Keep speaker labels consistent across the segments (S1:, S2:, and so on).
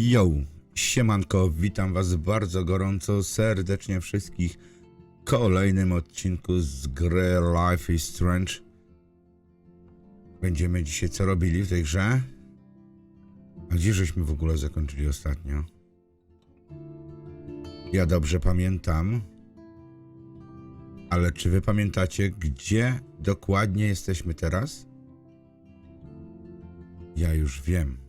S1: Yo, siemanko, witam was bardzo gorąco, serdecznie wszystkich w kolejnym odcinku z gry Life is Strange. Będziemy dzisiaj co robili w tej grze? A gdzie żeśmy w ogóle zakończyli ostatnio? Ja dobrze pamiętam. Ale czy wy pamiętacie, gdzie dokładnie jesteśmy teraz? Ja już wiem.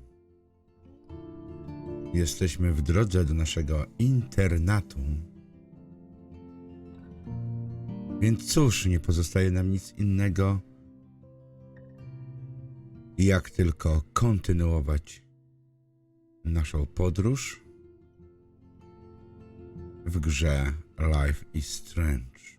S1: Jesteśmy w drodze do naszego internatu. Więc cóż, nie pozostaje nam nic innego, jak tylko kontynuować naszą podróż w grze Life is Strange.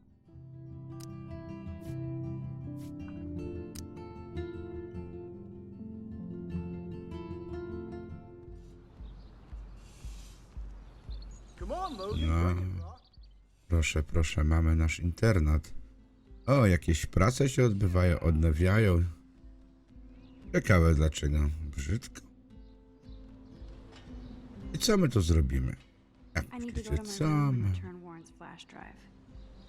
S1: Proszę, proszę, mamy nasz internat. O, jakieś prace się odbywają, odnawiają. Ciekawe dlaczego. Brzydko. I co my tu zrobimy? Myślicie,
S2: to my
S1: co my...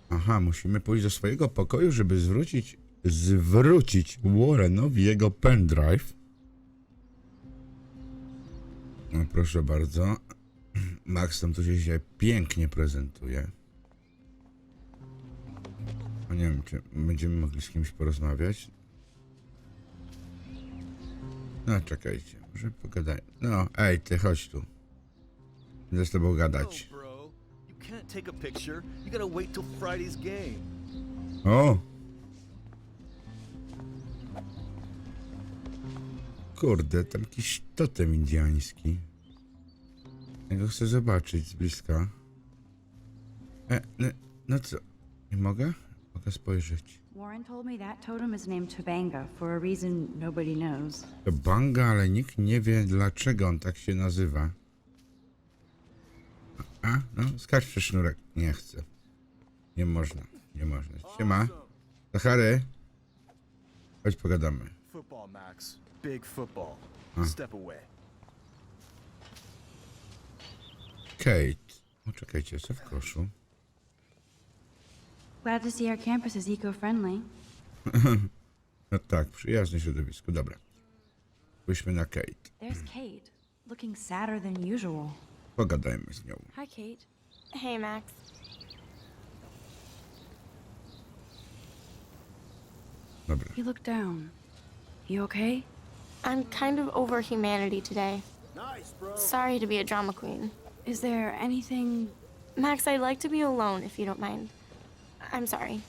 S1: Aha, musimy pójść do swojego pokoju, żeby zwrócić, zwrócić Warrenowi jego pendrive. No proszę bardzo. Max tam tu się dzisiaj pięknie prezentuje. Nie wiem, czy będziemy mogli z kimś porozmawiać. No czekajcie, może pogadaj. No, ej, ty chodź tu. Będę z tobą gadać.
S3: No.
S1: O! Kurde, tam jakiś totem indiański. Ja go chcę zobaczyć z bliska. E, no, no co? Nie mogę? Mogę spojrzeć.
S2: Warren told me that totem is named Tobanga for a reason nobody knows.
S1: To banga, ale nikt nie wie dlaczego on tak się nazywa. A, no, skacz przez sznurek. Nie chcę. Nie można, nie można. Siema. Zachary. Chodź pogadamy.
S3: Football, Max. Big football. Step away.
S1: Kate. O, czekajcie, co w koszu?
S2: Glad to see our campus is eco-friendly.
S1: No tak, przyjazne środowisko, dobra. Pójdźmy na Kate.
S2: There's Kate, looking sadder than usual.
S1: Pogadajmy z nią.
S2: Hi, Kate.
S4: Hey, Max.
S1: Dobra.
S2: You look down. You okay?
S4: I'm kind of over humanity today.
S3: Nice, bro.
S4: Sorry to be a drama queen.
S2: Is there anything...
S4: Max, I'd like to be alone if you don't mind. I'm sorry.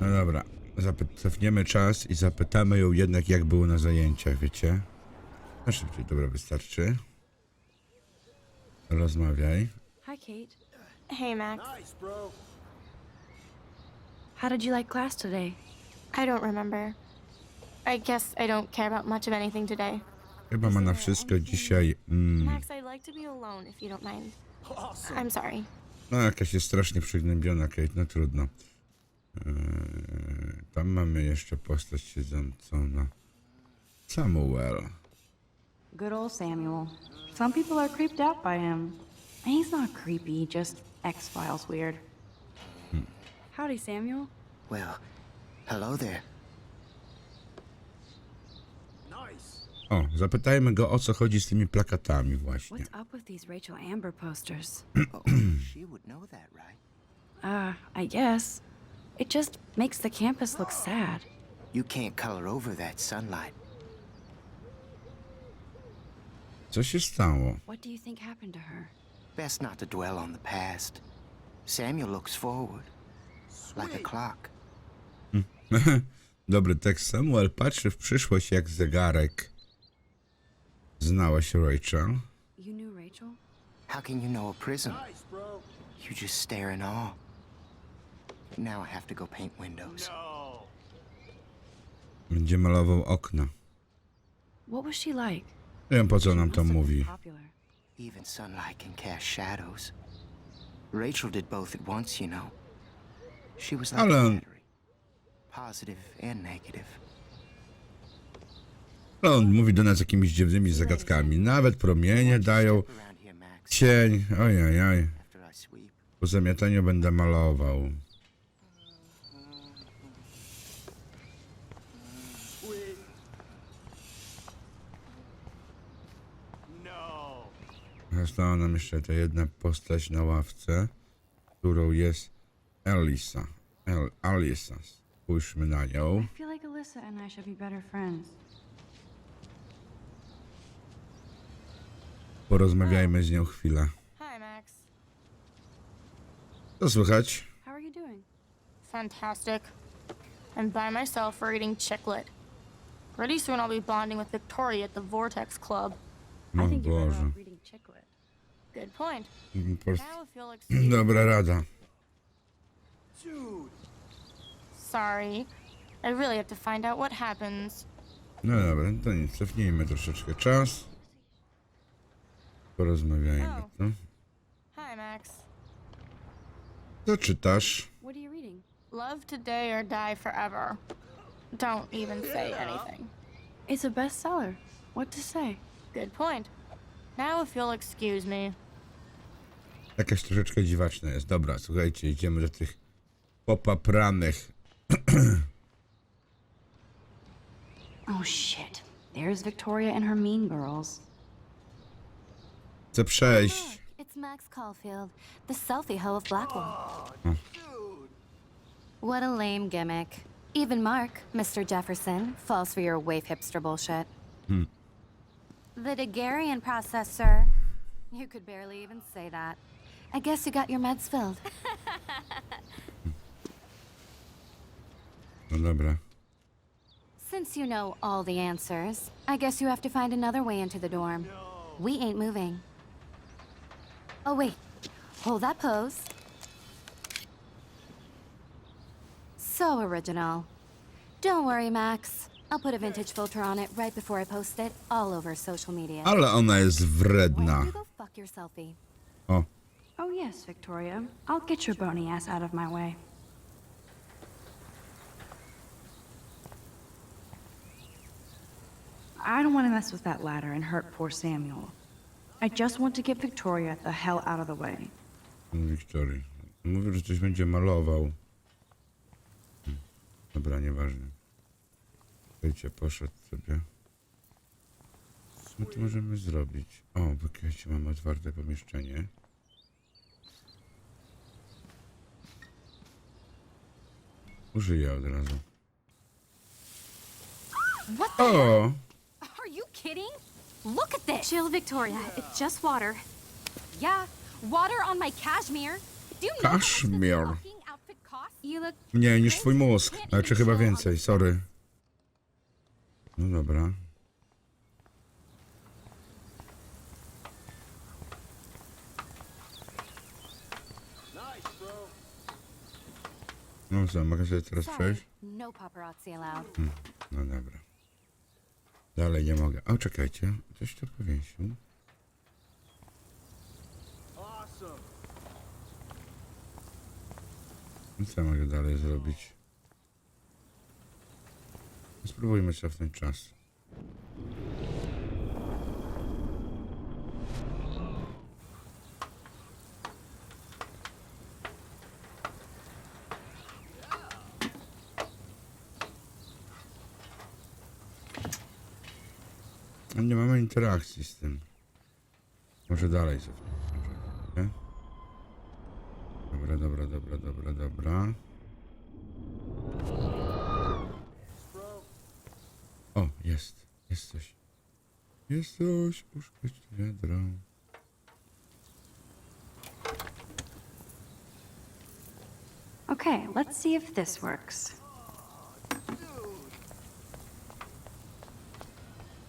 S1: No dobra. Zapy- cofniemy czas i zapytamy ją jednak, jak było na zajęciach, wiecie? Na szybciej, dobra, wystarczy. Rozmawiaj.
S2: Hi, Kate.
S4: Hey, Max.
S3: Nice, bro.
S2: How did you like class today?
S4: I don't remember. I guess I don't care about much of anything today.
S1: Chyba ma na wszystko dzisiaj. Mm,
S4: Max, I'd like to be alone if you don't mind.
S3: Awesome.
S4: I'm sorry.
S1: No, jakaś jest strasznie przygnębiona, Kate, no trudno. Eee, tam mamy jeszcze postać siedzącą na. Samuel.
S2: Good old Samuel. Some people are creeped out by him. And he's not creepy, just X-Files weird. Howdy, Samuel.
S5: Well, hello there.
S1: O, zapytajmy go o co chodzi z tymi plakatami właśnie.
S2: What's up with these Rachel Amber posters?
S5: Oh, she would know that, right?
S2: Uh, I guess. It just makes the campus look sad.
S5: You can't color over that sunlight.
S1: Co się stało?
S2: What do you think happened to her?
S5: Best not to dwell on the past. Samuel looks forward, like a clock.
S1: Dobry tekst. Samuel patrzy w przyszłość jak zegarek. Znałaś Rachel?
S2: You knew Rachel?
S5: How can you know a prism?
S3: Nice, bro.
S5: You just stare in awe. Now I have to go paint windows.
S3: No.
S1: Będzie malował okna.
S2: What was she like?
S1: Nie wiem po co
S2: She
S1: nam
S2: must
S1: to
S2: have
S1: mówi.
S2: Popular.
S5: Even sunlight can cast shadows. Rachel did both at once, you know. She was like
S1: Ale-
S5: a battery, positive and negative.
S1: Ale on mówi do nas jakimiś dziwnymi zagadkami. Nawet promienie dają cień. Ojajaj. Po zamiataniu będę malował.
S3: No.
S1: Została nam jeszcze ta jedna postać na ławce, którą jest Elisa. El Alisa. Spójrzmy na nią.
S2: I.
S1: Porozmawiajmy z nią chwilę.
S4: Hi, Max.
S1: Co słychać?
S2: How are you doing?
S4: Fantastic. I'm by myself reading Chicklet. Pretty soon I'll be bonding with Victoria at the Vortex Club.
S1: No
S2: I think you're better
S1: Boże.
S4: Good point.
S1: Po prostu-
S4: like
S1: Dobra rada.
S3: Dude.
S4: sorry. I really have to find out what happens.
S1: No dobra, to nic, cofnijmy troszeczkę czas. Porozmawiajmy,
S4: O.
S1: no.
S4: Hi, Max.
S1: Co czytasz?
S2: What are you reading?
S4: Love today or die forever. Don't even say anything.
S2: It's a bestseller. What to say?
S4: Good point. Now if you'll excuse me.
S1: Jakaś troszeczkę dziwaczna jest. Dobra, słuchajcie, idziemy do tych popapranych.
S2: Oh shit. There's Victoria and her mean girls.
S1: Chcę przejść.
S6: It's Max Caulfield, the selfie hoe of Blackwell. What a lame gimmick. Even Mark, Mr. Jefferson, falls for your wave hipster bullshit. Hmm. The Daguerrean process, sir. You could barely even say that. I guess you got your meds filled.
S1: No dobra.
S6: Since you know all the answers, I guess you have to find another way into the dorm. We ain't moving. Oh, wait. Hold that pose. So original. Don't worry, Max. I'll put a vintage filter on it right before I post it all over social media.
S1: Ale ona jest
S6: Why
S1: wredna.
S6: don't you go fuck your selfie?
S1: O,
S2: Oh yes, Victoria. I'll get your bony ass out of my way. I don't want to mess with that ladder and hurt poor Samuel. I just want to get Victoria the hell out of the way.
S1: Wiktorii. Mówił, że coś będzie malował. Dobra, nieważne. Słuchajcie, poszedł sobie. Co my tu możemy zrobić? O, wykajcie, mamy otwarte pomieszczenie. Użyję od razu.
S6: What the?
S1: O!
S6: Are you kidding? Look at this! Chill, Victoria. It's just water. Yeah, water on my cashmere. Do you know how much this fucking outfit costs? You look
S1: Mniej niż twój mózg. Znaczy chyba więcej, sorry. No dobra. No co, mogę sobie teraz
S6: sorry.
S1: przejść?
S6: No paparazzi allowed.
S1: No dobra. Dalej nie mogę. O, czekajcie. Coś tu powiesił. No Co mogę dalej zrobić? Spróbujmy cofnąć czas. A Nie mamy interakcji z tym. Może dalej. Nie? Dobra, dobra, dobra, dobra, dobra. O, jest. Jest coś. Jest coś. Uszkość wiadro.
S2: Okay, let's see if this works.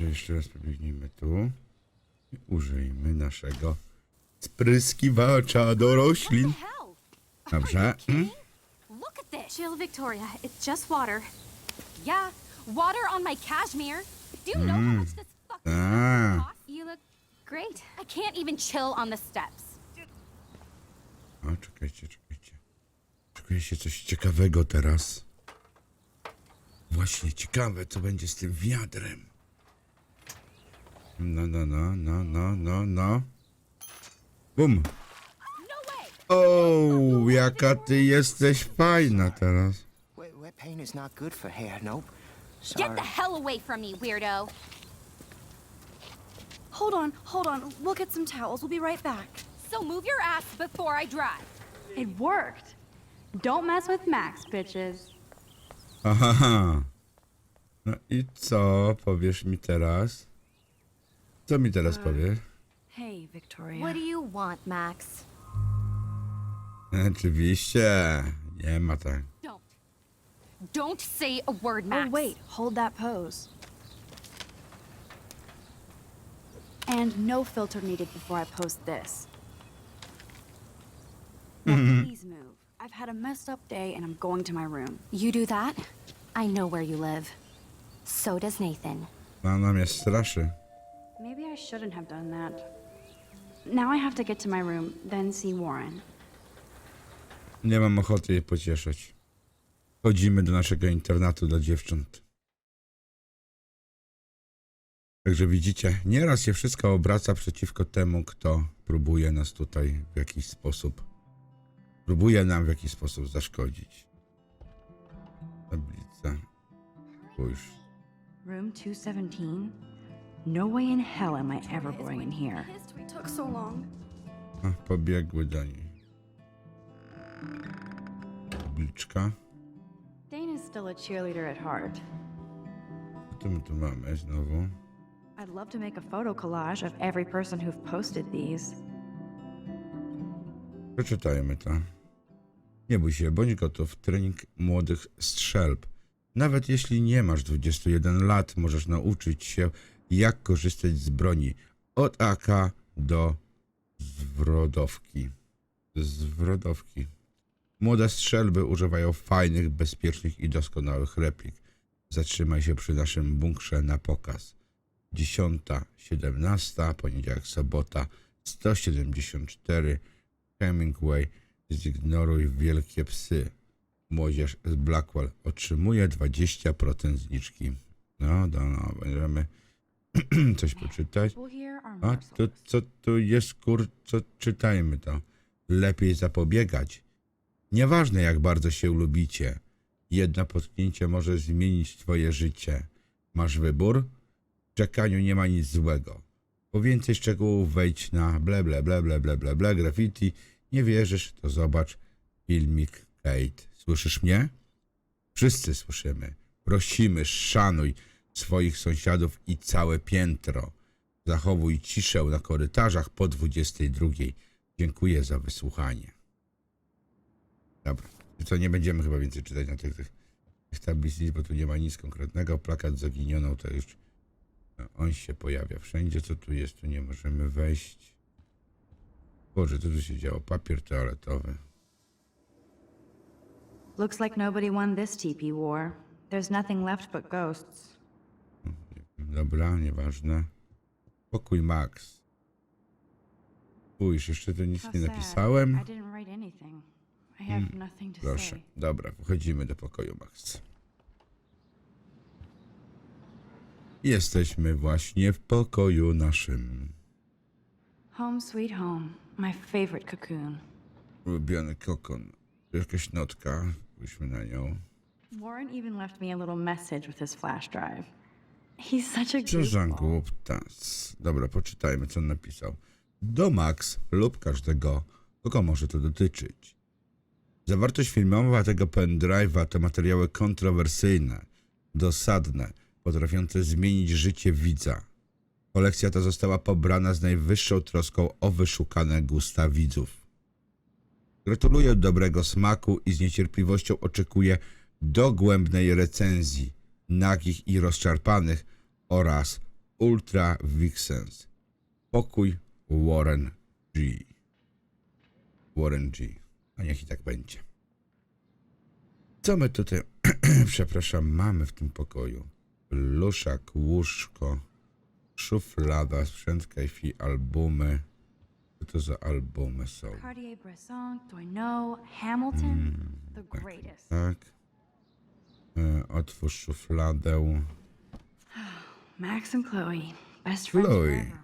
S1: Jeszcze raz pobiegnijmy tu. I użyjmy naszego spryskiwacza do roślin. Dobrze. Mm?
S6: Chill, Victoria. It's just water. Yeah, water on my cashmere. Do you know how much this fucking
S1: Ah.
S6: costs? You look great. I can't even chill on the steps.
S1: O, czekajcie, czekajcie. Czekuje się coś ciekawego teraz. Właśnie ciekawe, co będzie z tym wiadrem. No, no, no, no, no, no, no. Bum. O, jaka ty jesteś fajna teraz.
S5: Wet, wet paint is not good for hair, nope.
S6: Get the hell away from me, weirdo.
S2: Hold on, hold on. We'll get some towels. We'll be right back.
S6: So move your ass before I drive.
S2: It worked. Don't mess with Max, bitches.
S1: Aha. No i co powiesz mi teraz? Co mi teraz uh, powiesz?
S2: Hey, Victoria.
S6: What do you want, Max?
S1: Oczywiście. Nie ma tak.
S6: Don't. Don't say a word, oh, Max.
S2: Oh, wait. Hold that pose. And no filter needed before I post this. Now, mm-hmm. please move. I've had a messed up day and I'm going to my room.
S6: You do that? I know where you live. So does Nathan.
S1: Ona mnie straszy.
S2: I shouldn't have done that. Now I have to get to my room, then see Warren.
S1: Nie mam ochoty jej pocieszać. Chodzimy do naszego internatu dla dziewcząt. Także widzicie, nieraz się wszystko obraca przeciwko temu, kto próbuje nas tutaj w jakiś sposób, próbuje nam w jakiś sposób zaszkodzić. Tablica. Spójrz.
S2: Room 217? No way in hell am I ever going in here.
S7: History took so long.
S1: A, pobiegły do niej. Tabliczka.
S2: Dana's still a cheerleader at heart.
S1: Co my tu mamy znowu?
S2: I'd love to make a photo collage of every person who've posted these.
S1: Przeczytajmy to. Nie bój się, bądź gotów. Trening młodych strzelb. Nawet jeśli nie masz 21 lat, możesz nauczyć się, jak korzystać z broni. Od AK do zwrodowki. Zwrodowki. Młode strzelby używają fajnych, bezpiecznych i doskonałych replik. Zatrzymaj się przy naszym bunkrze na pokaz. 10, 17, poniedziałek, sobota, 174, Hemingway, zignoruj wielkie psy. Młodzież z Blackwell otrzymuje 20% zniżki. No, no, no, będziemy coś poczytać. A to co tu jest kur... co czytajmy to? Lepiej zapobiegać. Nieważne jak bardzo się lubicie. Jedno potknięcie może zmienić twoje życie. Masz wybór? W czekaniu nie ma nic złego. Po więcej szczegółów wejdź na ble ble ble ble ble ble ble graffiti. Nie wierzysz, to zobacz filmik Kate. Słyszysz mnie? Wszyscy słyszymy. Prosimy, szanuj swoich sąsiadów i całe piętro. Zachowuj ciszę na korytarzach po 22. Dziękuję za wysłuchanie. Dobra. Co, nie będziemy chyba więcej czytać na tych, tych, tych tablic, bo tu nie ma nic konkretnego. Plakat zaginioną to już no, on się pojawia wszędzie. Co tu jest? Tu nie możemy wejść. Boże, co tu się działo? Papier toaletowy.
S2: Looks like nobody won this TP war. There's nothing left but ghosts.
S1: Dobra, nieważne. Pokój Max. Spójrz, jeszcze tu nic nie napisałem.
S2: To
S1: Proszę. Dobra, wchodzimy do pokoju Max. Jesteśmy właśnie w pokoju naszym.
S2: Home sweet home. My favorite cocoon.
S1: Ulubiony kokon. Jakaś notka. Spójrzmy na nią.
S2: Warren even left me a little message with his flash drive. He's such a goofball.
S1: głuptas. Dobra, poczytajmy, co on napisał. Do Max lub każdego, kogo może to dotyczyć. Zawartość filmowa tego pendrive'a to materiały kontrowersyjne, dosadne, potrafiące zmienić życie widza. Kolekcja ta została pobrana z najwyższą troską o wyszukane gusta widzów. Gratuluję dobrego smaku i z niecierpliwością oczekuję dogłębnej recenzji nagich i rozczarpanych oraz Ultra Vixens. Pokój Warren G. Warren G. A niech i tak będzie. Co my tutaj, przepraszam, mamy w tym pokoju? Luszak, łóżko, szuflada, sprzęt kajfi, albumy. Co to za albumy są?
S2: Cartier-Bresson, Hamilton, the greatest.
S1: Tak. E, otwórz szufladę.
S2: Max and Chloe, Best friends
S1: Chloe.
S2: forever.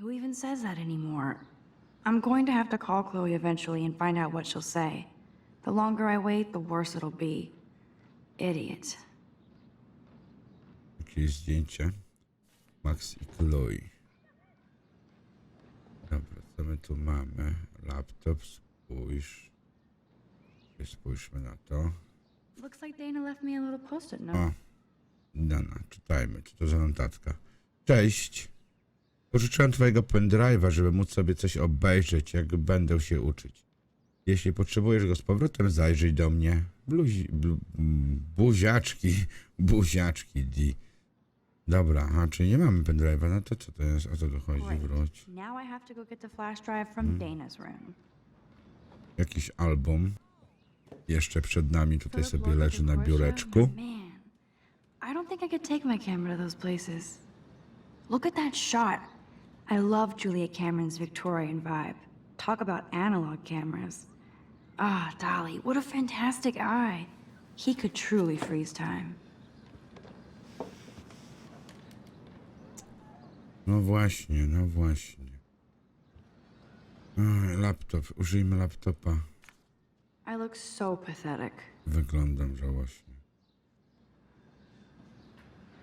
S2: Who even says that anymore? I'm going to have to call Chloe eventually and find out what she'll say. The longer I wait, the worse it'll be. Idiot.
S1: Jakieś zdjęcie. Max i Chloe. Dobra, co my tu mamy? Laptop, spójrz. Spójrzmy na to.
S2: Looks like Dana left me a little post-it note.
S1: O, Dana, czytajmy, czy to za notatka. Cześć. Pożyczyłem twojego pendrive'a, żeby móc sobie coś obejrzeć, jak będę się uczyć. Jeśli potrzebujesz go z powrotem, zajrzyj do mnie. Bluzi, blu, buziaczki, buziaczki, di. Dobra, a czy nie mamy pendrive'a? No to co to jest? O co tu chodzi? Wróć.
S2: Now I have to go get the flash drive from Dana's room.
S1: Jakiś album. Jeszcze przed nami tutaj sobie leży na biureczku.
S2: I don't think I could take my camera to those places. Look at that shot. I love Julia Cameron's Victorian vibe. Talk about analog cameras. Ah, Dolly, what a fantastic eye. He could truly freeze time.
S1: No właśnie, no właśnie. Ach, laptop, użyjmy laptopa.
S2: I look so pathetic.
S1: Wyglądam żałośnie.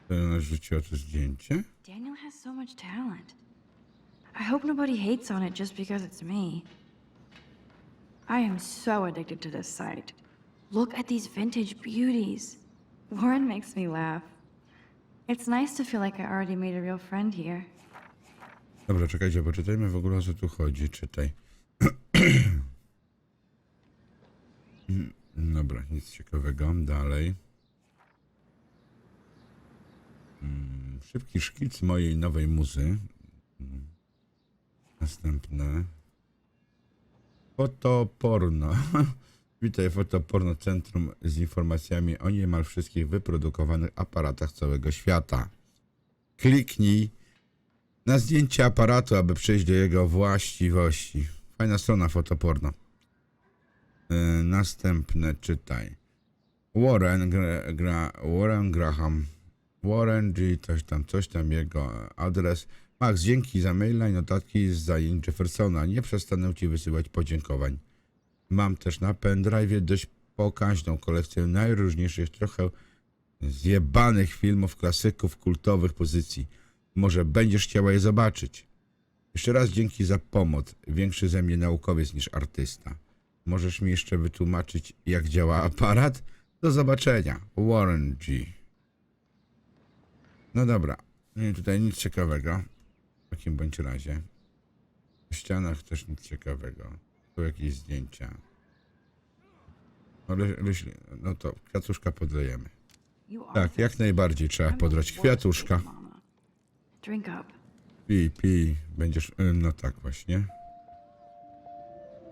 S1: To ona rzuciła to zdjęcie?
S2: Daniel has so much talent. I hope nobody hates on it just because it's me. I am so addicted to this site. Look at these vintage beauties. Warren makes me laugh. It's nice to feel like I already made a real friend here.
S1: Dobra, czekajcie, poczytajmy w ogóle o co tu chodzi. Czytaj. Dobra, nic ciekawego. Dalej. Mm, Szybki szkic mojej nowej muzy. Mm. Następne. Fotoporno. Witaj, Fotoporno Centrum z informacjami o niemal wszystkich wyprodukowanych aparatach całego świata. Kliknij na zdjęcie aparatu, aby przejść do jego właściwości. Fajna strona fotoporno. Yy, następne czytaj. Warren, gra, gra, Warren Graham. Warren G. Coś tam, coś tam jego adres. Max, dzięki za maila i notatki z zajęć Jeffersona. Nie przestanę ci wysyłać podziękowań. Mam też na pendrive dość pokaźną kolekcję najróżniejszych, trochę zjebanych filmów, klasyków, kultowych pozycji. Może będziesz chciała je zobaczyć. Jeszcze raz dzięki za pomoc. Większy ze mnie naukowiec niż artysta. Możesz mi jeszcze wytłumaczyć, jak działa aparat? Do zobaczenia. Warren G. No dobra. Nie, tutaj nic ciekawego. W takim bądź razie. W ścianach też nic ciekawego. Tu jakieś zdjęcia. No, no to kwiatuszka podlejemy. Tak, jak najbardziej trzeba podrać kwiatuszka. Pij, pij, będziesz. y, No tak, właśnie.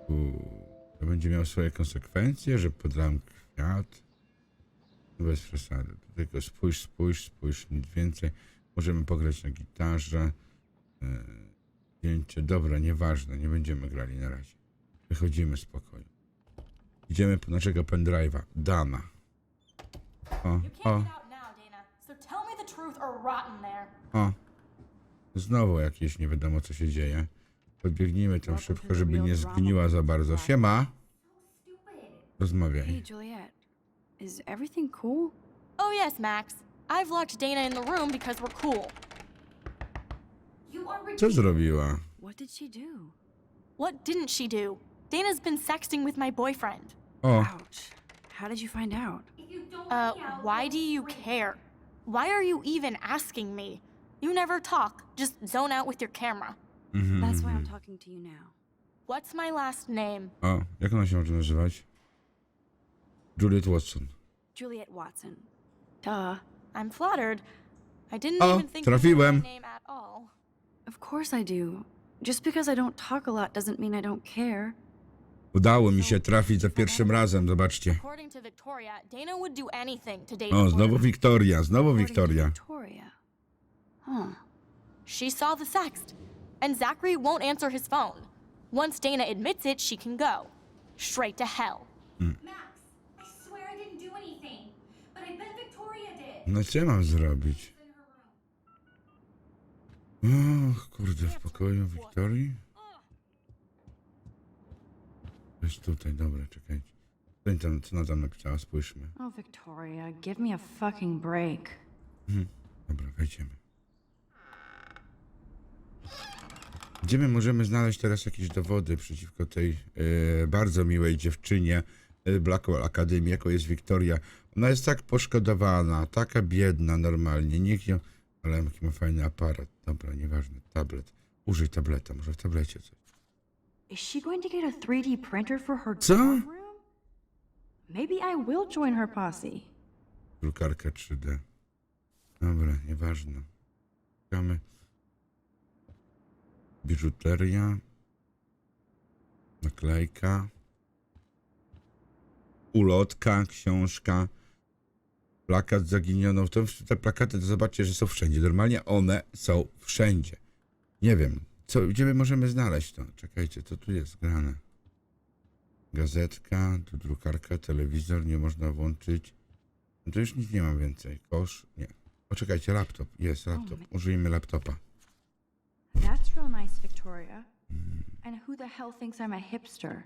S1: Uuu, to będzie miało swoje konsekwencje, że podlałem kwiat. Bez przesady. Tylko spójrz, spójrz, spójrz, nic więcej. Możemy pograć na gitarze. Yy, Zdjęcie, dobra, nieważne, nie będziemy grali na razie. Wychodzimy spokojnie. Idziemy po naszego pendrive'a. Dana. O, o, o. Znowu jakieś nie wiadomo co się dzieje. Podbiegnijmy tam szybko, żeby nie zgniła za bardzo. Siema.
S2: Hey,
S1: Rozmawiaj.
S2: Juliet. Is everything cool?
S4: Oh, yes, Max. I've locked Dana in the room because we're cool.
S1: Co zrobiła?
S2: What did she do?
S4: What didn't she do? Dana's been sexting with my boyfriend.
S1: O,
S2: Ouch. How did you find out?
S4: Uh, why do you care? Why are you even asking me? You never talk, just zone out with your camera.
S2: That's why I'm talking to you now.
S4: What's my last name?
S1: o, jak ona się może nazywać? Juliet Watson.
S2: Juliet Watson. Duh.
S4: I'm flattered. I didn't
S1: O,
S4: even think you knew
S1: trafiłem.
S4: my name at all.
S2: Of course I do. Just because I don't talk a lot doesn't mean I don't care.
S1: Udało mi się trafić za pierwszym razem, zobaczcie.
S4: According to Victoria, Dana would do anything to date
S1: O,
S4: a
S1: znowu
S4: foreigner.
S1: Wiktoria, znowu
S2: According to
S1: Wiktoria.
S2: Victoria. Huh.
S4: She saw the sext, and Zachary won't answer his phone. Once Dana admits it, she can go. Straight to hell. Hmm.
S7: Max, I swear I didn't do anything, but I bet Victoria did.
S1: No co ja mam zrobić? Och, kurde, w pokoju Wiktorii? Jest tutaj, dobra, czekajcie. Co tam, co ona tam napisała, spójrzmy.
S2: Oh, Victoria, give me a fucking break. Hmm.
S1: Dobra, wejdziemy. Gdzie my możemy znaleźć teraz jakieś dowody przeciwko tej e, bardzo miłej dziewczynie e, Blackwell Academy, jaką jest Wiktoria? Ona jest tak poszkodowana, taka biedna normalnie, niech ją... Ale jaki ma fajny aparat. Dobra, nieważne, tablet. Użyj tableta, może w tablecie coś.
S2: Is she going to get a 3D printer for her
S1: Co?
S2: dorm room? Maybe I will join her posse.
S1: Drukarka 3D. Dobra, nieważne. Szukamy. Biżuteria. Naklejka. Ulotka, książka. Plakat zaginioną. To, te plakaty to zobaczcie, że są wszędzie. Normalnie one są wszędzie. Nie wiem, co, gdzie my możemy znaleźć to? Czekajcie, co tu jest grane? Gazetka, tu drukarka, telewizor, nie można włączyć. No to już nic nie mam więcej. Kosz? Nie. Poczekajcie, laptop. Jest laptop. Użyjmy laptopa.
S2: Nice, Victoria. And who the hell thinks I'm a hipster?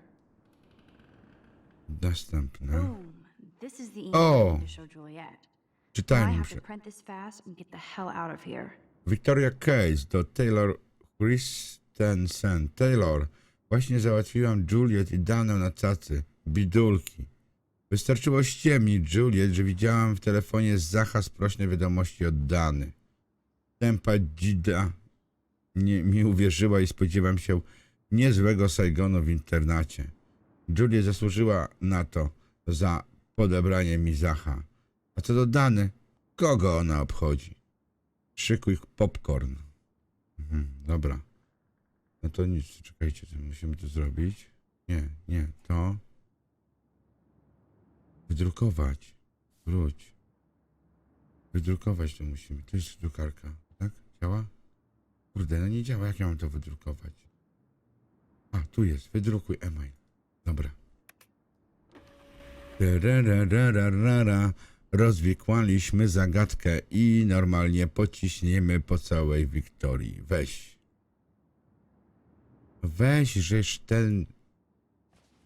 S1: Następne.
S2: Boom. This is the email
S1: Oh.
S2: I need to show Juliet. I
S1: Czytajmy
S2: have to print this fast and get the hell out of here.
S1: Victoria Case do Taylor Christensen. Taylor, właśnie załatwiłam Juliet i Danę na cacy. Bidulki. Wystarczyło ściemnić Juliet, że widziałam w telefonie z Zacha sprośne wiadomości od Dany. Tempa dzida nie, mi uwierzyła i spodziewam się niezłego Saigonu w internacie. Juliet zasłużyła na to za podebranie mi Zacha. A co do Dany, kogo ona obchodzi? Szykuj popcorn. Mhm, dobra. No to nic, czekajcie, to musimy to zrobić. Nie, nie, to. Wydrukować. Wróć. Wydrukować to musimy. To jest drukarka, tak? Działa? Kurde, no nie działa. Jak ja mam to wydrukować? A, tu jest. Wydrukuj e-mail. Dobra. Tararararara. Rozwikłaliśmy zagadkę i normalnie pociśniemy po całej Wiktorii. Weź. Weź, żeż ten...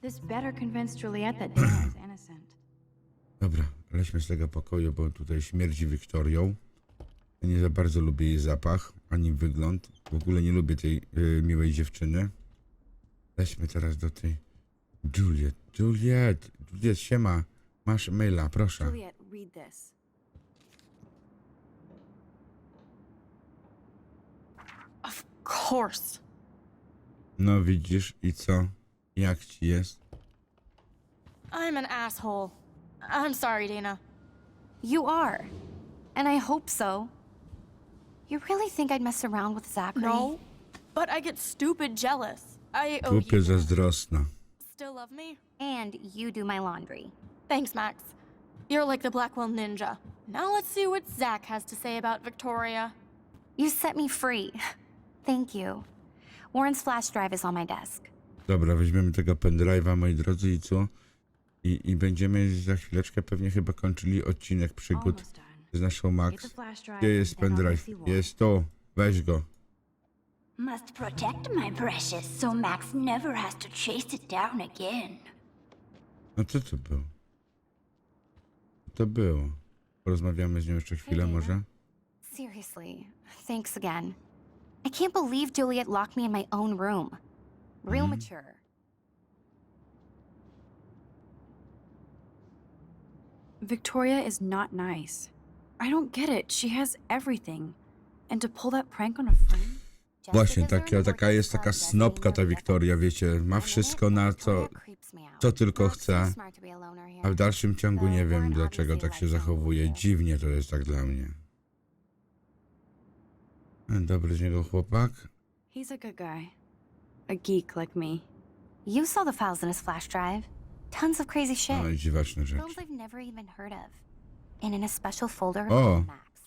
S2: This better convince Juliet that Dana is innocent.
S1: Dobra, lećmy z tego pokoju, bo tutaj śmierdzi Wiktorią. Ja nie za bardzo lubię jej zapach, ani wygląd. W ogóle nie lubię tej y, miłej dziewczyny. Lećmy teraz do tej Juliet. Juliet, Juliet, siema. Masz maila, proszę.
S6: Juliet, read this.
S4: Of course.
S1: No widzisz i co? Jak ci jest?
S4: I'm an asshole. I'm sorry, Dana.
S6: You are. And I hope so. You really think I'd mess around with Zachary?
S4: No, but I get stupid jealous. I owe you.
S1: zazdrosna.
S4: Still love me?
S6: And you do my laundry.
S4: Thanks, Max. You're like the Blackwell Ninja. Now let's see what Zach has to say about Victoria.
S6: You set me free. Thank you. Warren's flash drive is on my desk.
S1: Dobra, weźmiemy tego pendrive'a, moi drodzy, i co? I, I będziemy za chwileczkę pewnie chyba kończyli odcinek przygód. Z naszą Max.
S2: the flash drive.
S1: Gdzie jest
S2: then I'll go
S1: pendrive? Jest tu. Weź go.
S7: Must protect my precious so Max never has to chase it down again.
S1: No co to było? Co to było? Porozmawiamy z nią jeszcze chwilę
S6: Dana.
S1: może?
S6: Seriously, thanks again. I can't believe Juliet locked me in my own room. Real mm-hmm. mature.
S2: Victoria is not nice. I don't get it. She has everything. And to pull that prank on a friend?
S1: Właśnie,
S6: they're
S1: taka, taka jest taka snopka ta Wiktoria, wiecie. Ma wszystko na co, co tylko chce.
S6: a
S1: w dalszym ciągu nie wiem dlaczego tak się zachowuje. Dziwnie to jest tak dla mnie. Dobry z niego chłopak.
S2: He's a good guy. A geek like me.
S6: You saw the files in his flash drive. Tons of crazy shit.
S1: No i dziwaczne
S6: Films
S1: rzeczy.
S6: I've never even heard of. And in a special folder
S1: Oh.
S6: Max.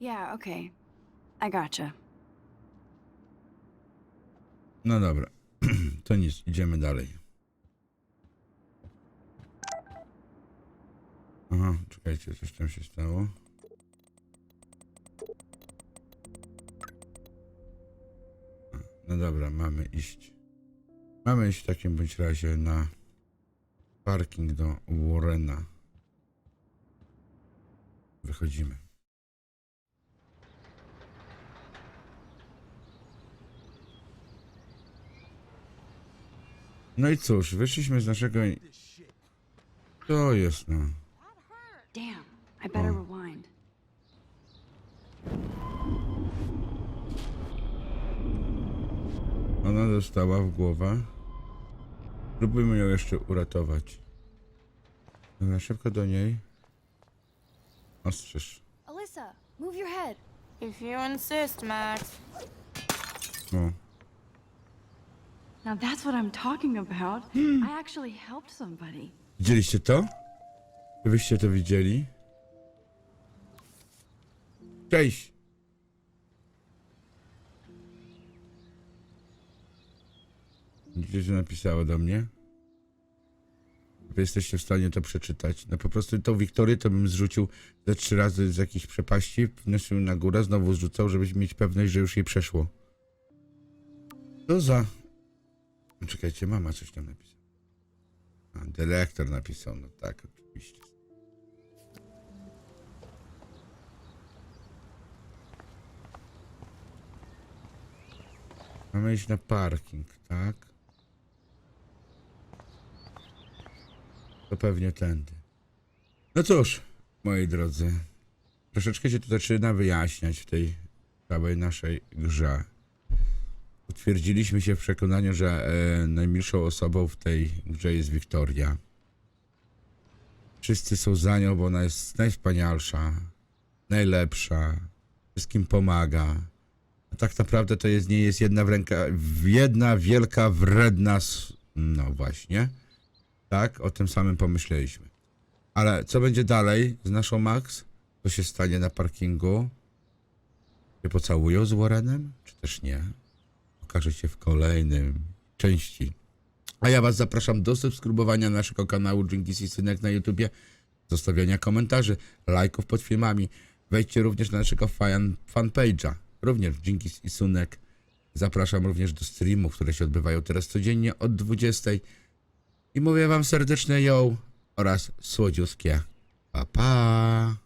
S2: Yeah, okay. I gotcha.
S1: No dobra. To nic, idziemy dalej. Aha, czekajcie, coś tam się stało. No dobra, mamy iść. Mamy iść w takim bądź razie na parking do Warrena. Wychodzimy. No i cóż, wyszliśmy z naszego... To jest, no.
S2: Damn, I better rewind.
S1: Ona dostała w głowę. Próbujmy ją jeszcze uratować. Dobra, szybko do niej. Ostrzyż.
S2: Alyssa, move your head.
S4: If you insist, Max.
S1: No.
S2: Now that's what I'm talking about. I actually helped somebody.
S1: Widzieliście to? Czy Wyście to widzieli? Cześć! Widzicie, że napisało do mnie? Wy jesteście w stanie to przeczytać. No po prostu tą Wiktorię to bym zrzucił ze trzy razy z jakiejś przepaści, wnosił na górę, znowu zrzucał, żeby mieć pewność, że już jej przeszło. Co za... Czekajcie, mama coś tam napisała. A, dyrektor napisał, no tak, oczywiście. Mamy iść na parking, tak? To pewnie tędy. No cóż, moi drodzy, troszeczkę się tu zaczyna wyjaśniać w tej całej naszej grze. Utwierdziliśmy się w przekonaniu, że e, najmilszą osobą w tej grze jest Wiktoria. Wszyscy są za nią, bo ona jest najwspanialsza, najlepsza, wszystkim pomaga. A tak naprawdę to jest, nie jest jedna w ręka, jedna wielka, wredna. No właśnie. Tak, o tym samym pomyśleliśmy. Ale co będzie dalej z naszą Max? Co się stanie na parkingu? Się pocałują z Warrenem? Czy też nie? Okaże się w kolejnym części. A ja was zapraszam do subskrybowania naszego kanału Dzięki i Synek na YouTubie, zostawiania komentarzy, lajków pod filmami. Wejdźcie również na naszego fan, fanpage'a, również Dzięki i Sunek. Zapraszam również do streamów, które się odbywają teraz codziennie od 20. I mówię wam serdeczne ją oraz słodziuskie pa pa.